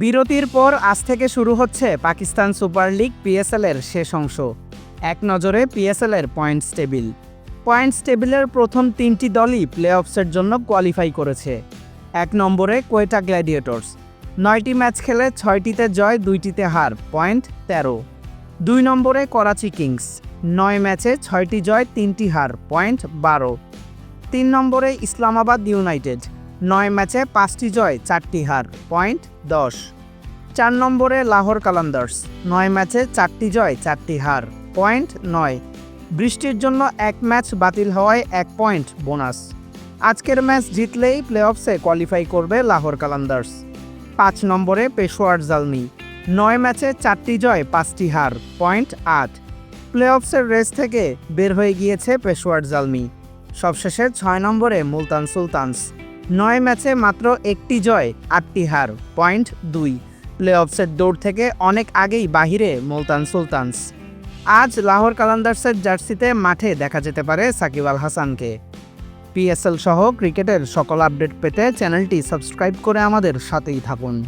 বিরতির পর আজ থেকে শুরু হচ্ছে পাকিস্তান সুপার লিগ পিএসএল এর শেষ অংশ। এক নজরে পিএসএল এর পয়েন্টস টেবিল। পয়েন্টস টেবিলের প্রথম তিনটি দলই প্লে অফসের জন্য কোয়ালিফাই করেছে। এক নম্বরে কোয়েটা গ্ল্যাডিয়েটর্স। নয়টি ম্যাচ খেলে ছয়টিতে জয়, দুইটিতে হার, পয়েন্ট তেরো। দুই নম্বরে করাচি কিংস। নয় ম্যাচে ছয়টি জয়, তিনটি হার, পয়েন্ট বারো। তিন নম্বরে ইসলামাবাদ ইউনাইটেড। নয় ম্যাচে পাঁচটি জয়, চারটি হার, পয়েন্ট দশ। চার নম্বরে লাহোর কালান্দার্স, নয় ম্যাচে চারটি জয়, চারটি হার, পয়েন্ট নয়। বৃষ্টির জন্য এক ম্যাচ বাতিল হওয়ায় এক পয়েন্ট বোনাস। আজকের ম্যাচ জিতলেই প্লে অফসে কোয়ালিফাই করবে লাহোর কালান্দার্স। পাঁচ নম্বরে পেশোয়ার জালমি, নয় ম্যাচে চারটি জয়, পাঁচটি হার, পয়েন্ট আট। প্লে অফসের রেস থেকে বের হয়ে গিয়েছে পেশোয়ার জালমি। সবশেষে ছয় নম্বরে মুলতান সুলতানস। নয় ম্যাচে মাত্র একটি জয়, আটটি হার, পয়েন্ট দুই। প্লে অফসের দৌড় থেকে অনেক আগেই বাহিরে মুলতান সুলতানস। আজ লাহোর কালান্দার্সের জার্সিতে মাঠে দেখা যেতে পারে সাকিব আল হাসানকে। পিএসএল সহ ক্রিকেটের সকল আপডেট পেতে চ্যানেলটি সাবস্ক্রাইব করে আমাদের সাথেই থাকুন।